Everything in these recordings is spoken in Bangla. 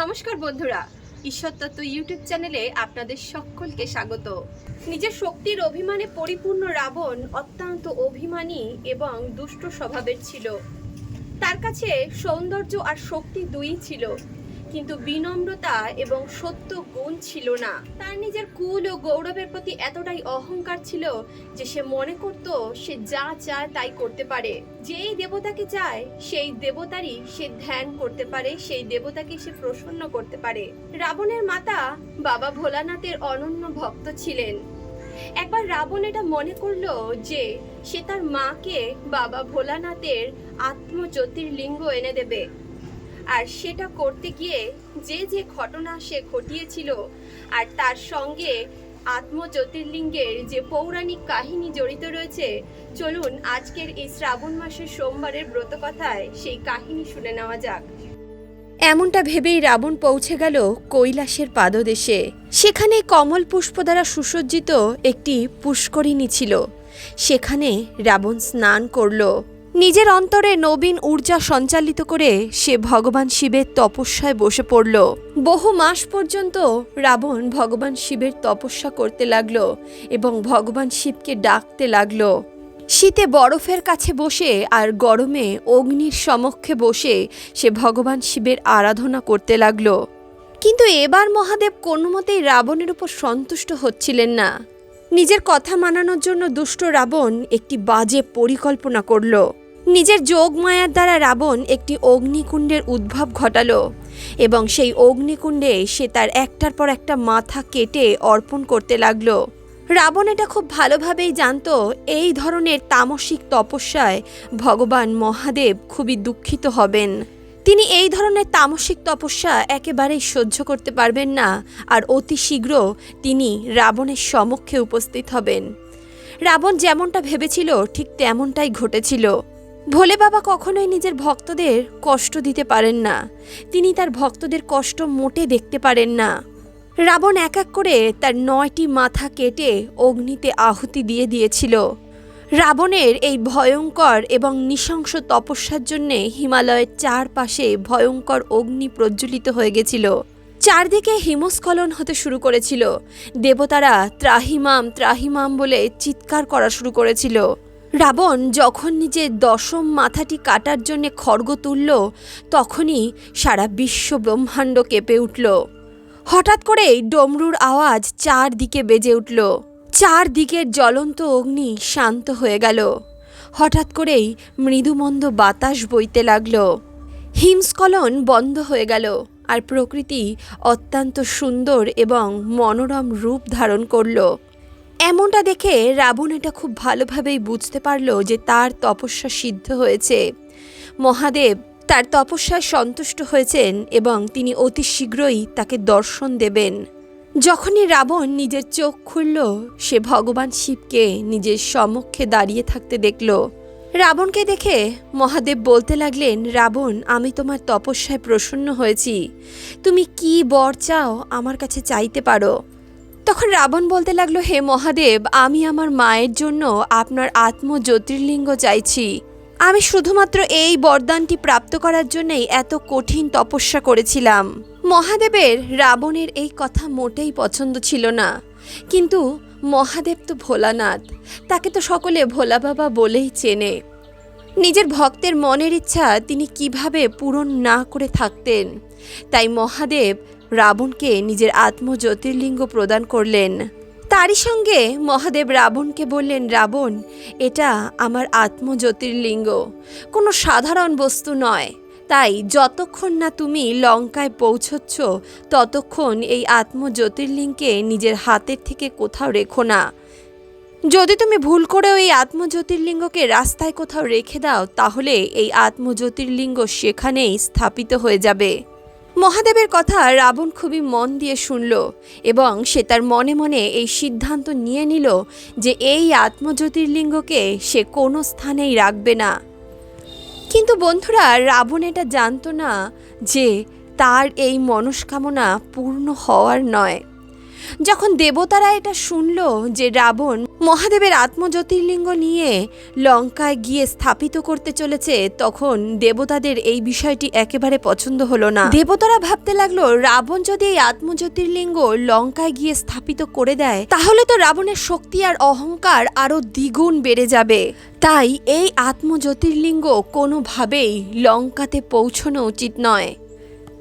নমস্কার বন্ধুরা। ঈশ্বর তত্ত্ব ইউটিউব চ্যানেলে আপনাদের সকলকে স্বাগত। নিজের শক্তির অভিমানে পরিপূর্ণ রাবণ অত্যন্ত অভিমানী এবং দুষ্ট স্বভাবের ছিল। তার কাছে সৌন্দর্য আর শক্তি দুই ছিল। কিন্তু বিনম্রতা এবং সত্য গুণ ছিল না। তার নিজের কুল ও গৌরবের প্রতি এতটাই অহংকার ছিল যে সে মনে করত সে যা চায় তাই করতে পারে। যেই দেবতাকে চায়, সেই দেবতারই সে ধ্যান করতে পারে, সেই দেবতাকে সে প্রসন্ন করতে পারে। রাবণের মাতা বাবা ভোলানাথের অনন্য ভক্ত ছিলেন। একবার রাবণ এটা মনে করল যে সে তার মাকে বাবা ভোলানাথের আত্ম জ্যোতির্লিঙ্গ এনে দেবে। আর সেটা করতে গিয়ে যে যে ঘটনা সে ঘটিয়েছিল আর তার সঙ্গে আত্ম জ্যোতির্লিঙ্গের যে পৌরাণিক কাহিনী জড়িত রয়েছে, চলুন আজকের এই শ্রাবণ মাসের সোমবারের ব্রতকথায় সেই কাহিনী শুনে নেওয়া যাক। এমনটা ভেবেই রাবণ পৌঁছে গেল কৈলাসের পাদদেশে। সেখানে কমল পুষ্প দ্বারা সুসজ্জিত একটি পুষ্করিণী ছিল। সেখানে রাবণ স্নান করল। নিজের অন্তরে নবীন ঊর্জা সঞ্চালিত করে সে ভগবান শিবের তপস্যায় বসে পড়ল। বহু মাস পর্যন্ত রাবণ ভগবান শিবের তপস্যা করতে লাগল এবং ভগবান শিবকে ডাকতে লাগল। শীতে বরফের কাছে বসে আর গরমে অগ্নির সমক্ষে বসে সে ভগবান শিবের আরাধনা করতে লাগল। কিন্তু এবার মহাদেব কোনো মতেই রাবণের উপর সন্তুষ্ট হচ্ছিলেন না। নিজের কথা মানানোর জন্য দুষ্ট রাবণ একটি বাজে পরিকল্পনা করল। নিজের যোগ মায়ার দ্বারা রাবণ একটি অগ্নিকুণ্ডের উদ্ভব ঘটালো এবং সেই অগ্নিকুণ্ডে সে তার একটার পর একটা মাথা কেটে অর্পণ করতে লাগল। রাবণ এটা খুব ভালোভাবেই জানতো, এই ধরনের তামসিক তপস্যায় ভগবান মহাদেব খুবই দুঃখিত হবেন। তিনি এই ধরনের তামসিক তপস্যা একেবারেই সহ্য করতে পারবেন না আর অতি শীঘ্র তিনি রাবণের সমক্ষে উপস্থিত হবেন। রাবণ যেমনটা ভেবেছিল, ঠিক তেমনটাই ঘটেছিল। ভোলে বাবা কখনোই নিজের ভক্তদের কষ্ট দিতে পারেন না। তিনি তার ভক্তদের কষ্ট মোটে দেখতে পারেন না। রাবণ এক এক করে তার নয়টি মাথা কেটে অগ্নিতে আহুতি দিয়ে দিয়েছিল। রাবণের এই ভয়ঙ্কর এবং নৃশংস তপস্যার জন্যে হিমালয়ের চারপাশে ভয়ঙ্কর অগ্নি প্রজ্বলিত হয়ে গেছিল। চারদিকে হিমস্খলন হতে শুরু করেছিল। দেবতারা ত্রাহিমাম ত্রাহিমাম বলে চিৎকার করা শুরু করেছিল। রাবণ যখন নিজের দশম মাথাটি কাটার জন্য খড়গ তুলল, তখনই সারা বিশ্ব ব্রহ্মাণ্ড কেঁপে উঠল। হঠাৎ করেই ডমরুর আওয়াজ চারদিকে বেজে উঠল। চারদিকের জ্বলন্ত অগ্নি শান্ত হয়ে গেল। হঠাৎ করেই মৃদুমন্দ বাতাস বইতে লাগল। হিমস্খলন বন্ধ হয়ে গেল আর প্রকৃতি অত্যন্ত সুন্দর এবং মনোরম রূপ ধারণ করল। এমনটা দেখে রাবণ এটা খুব ভালোভাবেই বুঝতে পারল যে তার তপস্যা সিদ্ধ হয়েছে। মহাদেব তার তপস্যায় সন্তুষ্ট হয়েছেন এবং তিনি অতি শীঘ্রই তাকে দর্শন দেবেন। যখনই রাবণ নিজের চোখ খুলল, সে ভগবান শিবকে নিজের সমক্ষে দাঁড়িয়ে থাকতে দেখল। রাবণকে দেখে মহাদেব বলতে লাগলেন, রাবণ, আমি তোমার তপস্যায় প্রসন্ন হয়েছি। তুমি কি বর চাও আমার কাছে চাইতে পারো? তখন রাবণ বলতে লাগল, হে মহাদেব, আমি আমার মায়ের জন্য আপনার আত্ম জ্যোতির্লিঙ্গ চাইছি। আমি শুধুমাত্র এই বরদানটি প্রাপ্ত করার জন্যই এত কঠিন তপস্যা করেছিলাম। মহাদেবের রাবণের এই কথা মোটেই পছন্দ ছিল না। কিন্তু মহাদেব তো ভোলানাথ, তাকে তো সকলে ভোলা বাবা বলেই চেনে। নিজের ভক্তের মনের ইচ্ছা তিনি কীভাবে পূরণ না করে থাকতেন। তাই মহাদেব রাবণকে নিজের আত্মজ্যোতির্লিঙ্গ প্রদান করলেন। তারই সঙ্গে মহাদেব রাবণকে বললেন, রাবণ, এটা আমার আত্মজ্যোতির্লিঙ্গ। কোনো সাধারণ বস্তু নয়। তাই যতক্ষণ না তুমি লঙ্কায় পৌঁছচ্ছ, ততক্ষণ এই আত্মজ্যোতির্লিঙ্গকে নিজের হাতের থেকে কোথাও রেখো না। যদি তুমি ভুল করেও এই আত্মজ্যোতির্লিঙ্গকে রাস্তায় কোথাও রেখে দাও, তাহলে এই আত্মজ্যোতির্লিঙ্গ সেখানেই স্থাপিত হয়ে যাবে। মহাদেবের কথা রাবণ খুবই মন দিয়ে শুনল এবং সে তার মনে মনে এই সিদ্ধান্ত নিয়ে নিল যে এই আত্মজ্যোতির্লিঙ্গকে সে কোনো স্থানেই রাখবে না। কিন্তু বন্ধুরা, রাবণ এটা জানতো না যে তার এই মনস্কামনা পূর্ণ হওয়ার নয়। যখন দেবতারা এটা শুনল যে রাবণ মহাদেবের আত্মজ্যোতির্লিঙ্গ নিয়ে লঙ্কায় গিয়ে স্থাপিত করতে চলেছে, তখন দেবতাদের এই বিষয়টি একেবারে পছন্দ হলো না। দেবতারা ভাবতে লাগল, রাবণ যদি এই আত্মজ্যোতির্লিঙ্গ লঙ্কায় গিয়ে স্থাপিত করে দেয়, তাহলে তো রাবণের শক্তি আর অহংকার আরও দ্বিগুণ বেড়ে যাবে। তাই এই আত্মজ্যোতির্লিঙ্গ কোনোভাবেই লঙ্কাতে পৌঁছনো উচিত নয়।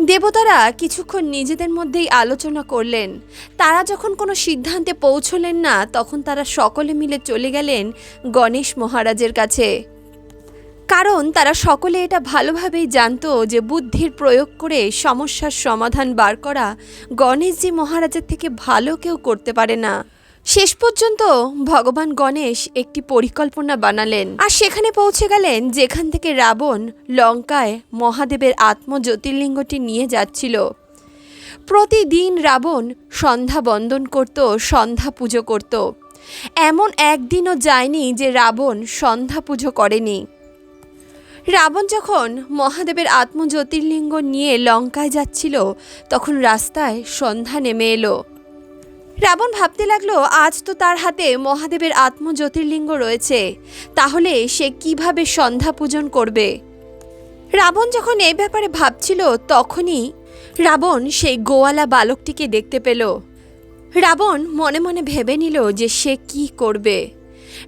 দেবতারা কিছুক্ষণ নিজেদের মধ্যেই আলোচনা করলেন। তারা যখন কোনো সিদ্ধান্তে পৌঁছলেন না, তখন তারা সকলে মিলে চলে গেলেন গণেশ মহারাজের কাছে। কারণ তারা সকলে এটা ভালোভাবেই জানত যে বুদ্ধির প্রয়োগ করে সমস্যার সমাধান বার করা গণেশজি মহারাজের থেকে ভালো কেউ করতে পারে না। শেষ পর্যন্ত ভগবান গণেশ একটি পরিকল্পনা বানালেন। আর সেখানে পৌঁছে গেলেন যেখান থেকে রাবণ লঙ্কায় মহাদেবের আত্মজ্যোতির্লিঙ্গটি নিয়ে যাচ্ছিল। প্রতিদিন রাবণ সন্ধ্যা বন্দন করত, সন্ধ্যা পুজো করত। এমন একদিনও যায়নি যে রাবণ সন্ধ্যা পুজো করেনি। রাবণ যখন মহাদেবের আত্মজ্যোতির্লিঙ্গ নিয়ে লঙ্কায় যাচ্ছিল, তখন রাস্তায় সন্ধ্যা নেমে এলো। রাবণ ভাবতে লাগল, আজ তো তার হাতে মহাদেবের আত্মজ্যোতির্লিঙ্গ রয়েছে। তাহলে সে কীভাবে সন্ধ্যা পূজন করবে? রাবণ যখন এই ব্যাপারে ভাবছিল, তখনই রাবণ সেই গোয়ালা বালকটিকে দেখতে পেল। রাবণ মনে মনে ভেবে নিল যে সে কি করবে।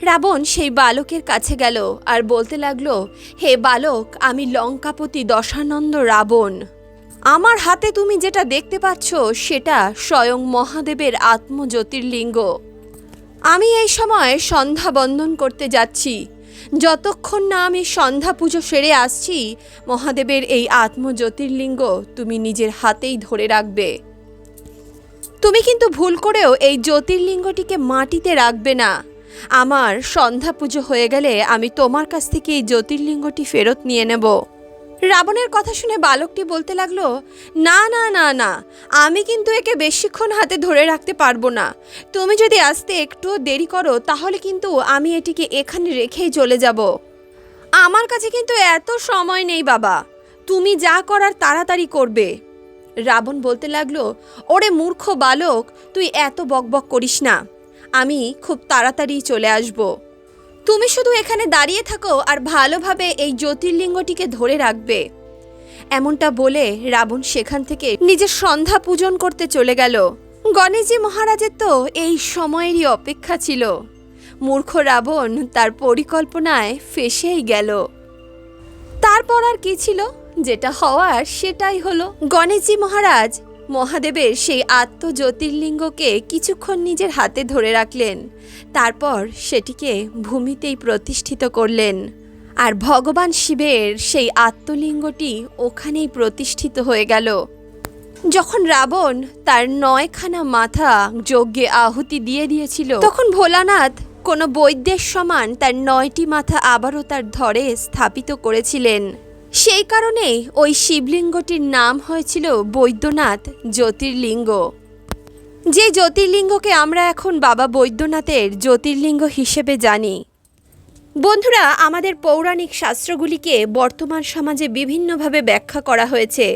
রাবণ সেই বালকের কাছে গেল আর বলতে লাগল, হে বালক, আমি লঙ্কাপতি দশানন্দ রাবণ। আমার হাতে তুমি যেটা দেখতে পাচ্ছ, সেটা স্বয়ং মহাদেবের আত্মজ্যোতির্লিঙ্গ। আমি এই সময় সন্ধ্যা বন্ধন করতে যাচ্ছি। যতক্ষণ না আমি সন্ধ্যা পুজো সেরে আসছি, মহাদেবের এই আত্মজ্যোতির্লিঙ্গ তুমি নিজের হাতেই ধরে রাখবে। তুমি কিন্তু ভুল করেও এই জ্যোতির্লিঙ্গটিকে মাটিতে রাখবে না। আমার সন্ধ্যা পুজো হয়ে গেলে আমি তোমার কাছ থেকে এই জ্যোতির্লিঙ্গটি ফেরত নিয়ে নেব। রাবণের কথা শুনে বালকটি বলতে লাগল, না না না না, আমি কিন্তু একে বেশিক্ষণ হাতে ধরে রাখতে পারব না। তুমি যদি আসতে একটু দেরি করো, তাহলে কিন্তু আমি এটিকে এখানে রেখেই চলে যাব। আমার কাছে কিন্তু এত সময় নেই, বাবা। তুমি যা করার তাড়াতাড়ি করবে। রাবণ বলতে লাগল, ওরে মূর্খ বালক, তুই এত বকবক করিস না। আমি খুব তাড়াতাড়ি চলে আসব। তুমি শুধু এখানে দাঁড়িয়ে থাকো আর ভালোভাবে এই জ্যোতির্লিঙ্গটিকে ধরে রাখবে। এমনটা বলে রাবণ সেখান থেকে নিজের সন্ধ্যা পূজন করতে চলে গেল। গণেশজি মহারাজের তো এই সময়েরই অপেক্ষা ছিল। মূর্খ রাবণ তার পরিকল্পনায় ফেসেই গেল। তারপর আর কি ছিল? যেটা হওয়ার সেটাই হলো। গণেশজি মহারাজ মহাদেবের সেই আত্মজ্যোতির্লিঙ্গকে কিছুক্ষণ নিজের হাতে ধরে রাখলেন। তারপর সেটিকে ভূমিতেই প্রতিষ্ঠিত করলেন। আর ভগবান শিবের সেই আত্মলিঙ্গটি ওখানেই প্রতিষ্ঠিত হয়ে গেল। যখন রাবণ তার নয়খানা মাথা যজ্ঞে আহুতি দিয়ে দিয়েছিল, তখন ভোলানাথ কোনো বৈদ্যের সমান তার নয়টি মাথা আবারও তার ধরে স্থাপিত করেছিলেন। সেই কারণেই ওই শিবলিঙ্গটির নাম হয়েছিল বৈদ্যনাথ জ্যোতির্লিঙ্গ। যে জ্যোতির্লিঙ্গকে আমরা এখন বাবা বৈদ্যনাথের জ্যোতির্লিঙ্গ হিসেবে জানি। বন্ধুরা, আমাদের পৌরাণিক শাস্ত্রগুলিকে বর্তমান সমাজে বিভিন্নভাবে ব্যাখ্যা করা হয়েছে।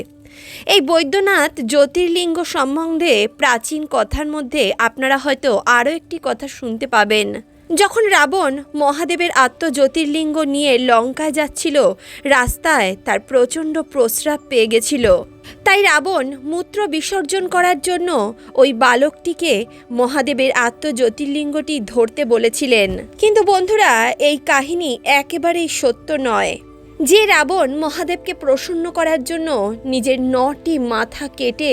এই বৈদ্যনাথ জ্যোতির্লিঙ্গ সম্বন্ধে প্রাচীন কথার মধ্যে আপনারা হয়তো আরও একটি কথা শুনতে পাবেন। যখন রাবণ মহাদেবের আত্মজ্যোতির্লিঙ্গ নিয়ে লঙ্কায় যাচ্ছিল, রাস্তায় তার প্রচণ্ড প্রস্রাব পেয়ে গেছিল। তাই রাবণ মূত্র বিসর্জন করার জন্য ওই বালকটিকে মহাদেবের আত্মজ্যোতির্লিঙ্গটি ধরতে বলেছিলেন। কিন্তু বন্ধুরা, এই কাহিনী একেবারেই সত্য নয়। যে রাবণ মহাদেবকে প্রসন্ন করার জন্য নিজের নটি মাথা কেটে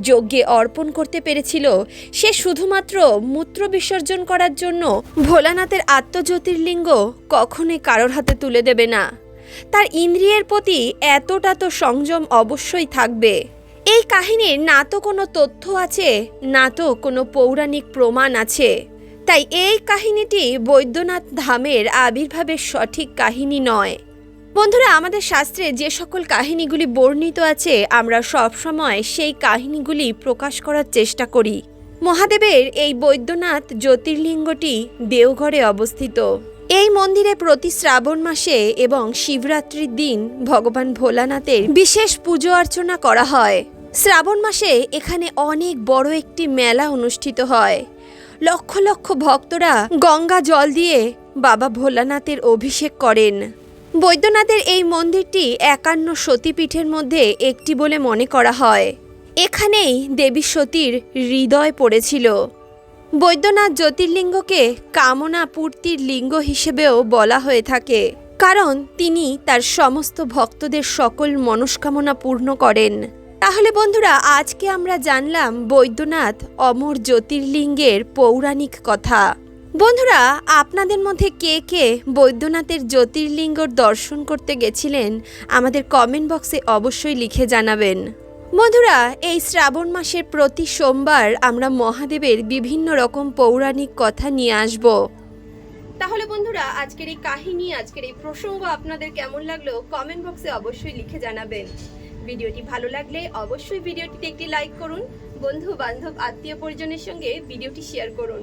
যজ্ঞে অর্পণ করতে পেরেছিল, সে শুধুমাত্র মূত্র বিসর্জন করার জন্য ভোলানাথের আত্মজ্যোতির্লিঙ্গ কখনোই কারোর হাতে তুলে দেবে না। তার ইন্দ্রিয়ের প্রতি এতটা তো সংযম অবশ্যই থাকবে। এই কাহিনীর না তো কোনো তথ্য আছে, না তো কোনো পৌরাণিক প্রমাণ আছে। তাই এই কাহিনীটি বৈদ্যনাথ ধামের আবির্ভাবের সঠিক কাহিনী নয়। বন্ধুরা, আমাদের শাস্ত্রে যে সকল কাহিনীগুলি বর্ণিত আছে, আমরা সবসময় সেই কাহিনীগুলি প্রকাশ করার চেষ্টা করি। মহাদেবের এই বৈদ্যনাথ জ্যোতির্লিঙ্গটি দেওঘরে অবস্থিত। এই মন্দিরে প্রতি শ্রাবণ মাসে এবং শিবরাত্রির দিন ভগবান ভোলানাথের বিশেষ পুজো অর্চনা করা হয়। শ্রাবণ মাসে এখানে অনেক বড় একটি মেলা অনুষ্ঠিত হয়। লক্ষ লক্ষ ভক্তরা গঙ্গা জল দিয়ে বাবা ভোলানাথের অভিষেক করেন। বৈদ্যনাথের এই মন্দিরটি একান্ন সতীপীঠের মধ্যে একটি বলে মনে করা হয়। এখানেই দেবী সতীর হৃদয় পড়েছিল। বৈদ্যনাথ জ্যোতির্লিঙ্গকে কামনা পূর্তির লিঙ্গ হিসেবেও বলা হয়ে থাকে, কারণ তিনি তার সমস্ত ভক্তদের সকল মনস্কামনা পূর্ণ করেন। তাহলে বন্ধুরা, আজকে আমরা জানলাম বৈদ্যনাথ অমর জ্যোতির্লিঙ্গের পৌরাণিক কথা। বন্ধুরা, আপনাদের মধ্যে কে কে বৈদ্যনাথের জ্যোতির্লিঙ্গর দর্শন করতে গেছিলেন, আমাদের কমেন্ট বক্সে অবশ্যই লিখে জানাবেন। বন্ধুরা, এই শ্রাবণ মাসের প্রতি সোমবার আমরা মহাদেবের বিভিন্ন রকম পৌরাণিক কথা নিয়ে আসব। তাহলে বন্ধুরা, আজকের এই কাহিনী, আজকের এই প্রসঙ্গ আপনাদের কেমন লাগল কমেন্ট বক্সে অবশ্যই লিখে জানাবেন। ভিডিওটি ভালো লাগলে অবশ্যই ভিডিওটিতে একটি লাইক করুন। বন্ধু বান্ধব আত্মীয় পরিজনের সঙ্গে ভিডিওটি শেয়ার করুন।